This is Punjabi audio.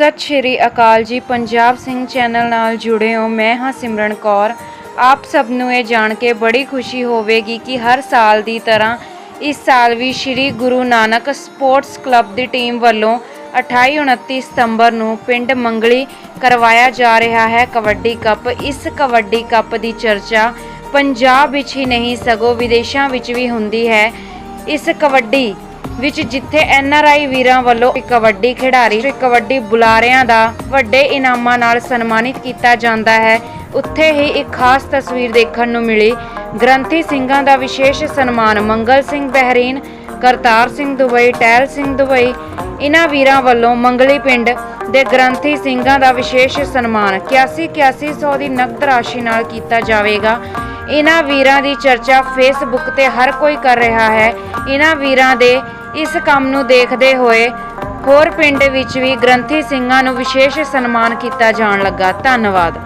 ਸਤਿ ਸ਼੍ਰੀ ਅਕਾਲ ਜੀ। ਪੰਜਾਬ ਸਿੰਘ ਚੈਨਲ ਨਾਲ ਜੁੜੇ ਹੋ ਮੈਂ ਹਾਂ ਸਿਮਰਨ ਕੌਰ। ਆਪ ਸਭ ਨੂੰ ਇਹ ਜਾਣ ਕੇ ਬੜੀ ਖੁਸ਼ੀ ਹੋਵੇਗੀ ਕਿ ਹਰ ਸਾਲ ਦੀ ਤਰ੍ਹਾਂ ਇਸ ਸਾਲ ਵੀ ਸ਼੍ਰੀ ਗੁਰੂ ਨਾਨਕ ਸਪੋਰਟਸ ਕਲੱਬ ਦੀ ਟੀਮ ਵੱਲੋਂ 28 29 ਸਤੰਬਰ ਨੂੰ ਪਿੰਡ ਮੰਗਲੀ ਕਰਵਾਇਆ ਜਾ ਰਿਹਾ ਹੈ ਕਬੱਡੀ ਕੱਪ। ਇਸ ਕਬੱਡੀ ਕੱਪ ਦੀ ਚਰਚਾ ਪੰਜਾਬ ਵਿੱਚ ਹੀ ਨਹੀਂ, ਸਗੋਂ ਵਿਦੇਸ਼ਾਂ ਵਿੱਚ ਵੀ ਹੁੰਦੀ ਹੈ। ਇਸ ਕਬੱਡੀ ਵਿੱਚ ਜਿੱਥੇ ਐਨ ਆਰ ਆਈ ਵੀਰਾਂ ਵੱਲੋਂ ਇੱਕ ਕਬੱਡੀ ਖਿਡਾਰੀ ਤੇ ਕਬੱਡੀ ਬੁਲਾਰਿਆਂ ਦਾ ਵੱਡੇ ਇਨਾਮਾਂ ਨਾਲ ਸਨਮਾਨਿਤ ਕੀਤਾ ਜਾਂਦਾ ਹੈ, ਉੱਥੇ ਹੀ ਇੱਕ ਖਾਸ ਤਸਵੀਰ ਦੇਖਣ ਨੂੰ ਮਿਲੀ। ਗ੍ਰੰਥੀ ਸਿੰਘਾਂ ਦਾ ਵਿਸ਼ੇਸ਼ ਸਨਮਾਨ Mangal Singh Bahrain, Kartar Singh Dubai, Tahil Singh Dubai ਇਹਨਾਂ ਵੀਰਾਂ ਵੱਲੋਂ ਮੰਗਲੀ ਪਿੰਡ ਦੇ ਗ੍ਰੰਥੀ ਸਿੰਘਾਂ ਦਾ ਵਿਸ਼ੇਸ਼ ਸਨਮਾਨ 81 8100 ਦੀ ਨਕਦ ਰਾਸ਼ੀ ਨਾਲ ਕੀਤਾ ਜਾਵੇਗਾ। ਇਹਨਾਂ ਵੀਰਾਂ ਦੀ ਚਰਚਾ ਫੇਸਬੁੱਕ ਤੇ ਹਰ ਕੋਈ ਕਰ ਰਿਹਾ ਹੈ। ਇਹਨਾਂ ਵੀਰਾਂ ਦੇ ਇਸ ਕੰਮ ਨੂੰ ਦੇਖਦੇ ਹੋਏ ਹੋਰ ਪਿੰਡ ਵਿੱਚ ਵੀ ਗ੍ਰੰਥੀ ਸਿੰਘਾਂ ਨੂੰ ਵਿਸ਼ੇਸ਼ ਸਨਮਾਨ ਕੀਤਾ ਜਾਣ ਲੱਗਾ। ਧੰਨਵਾਦ।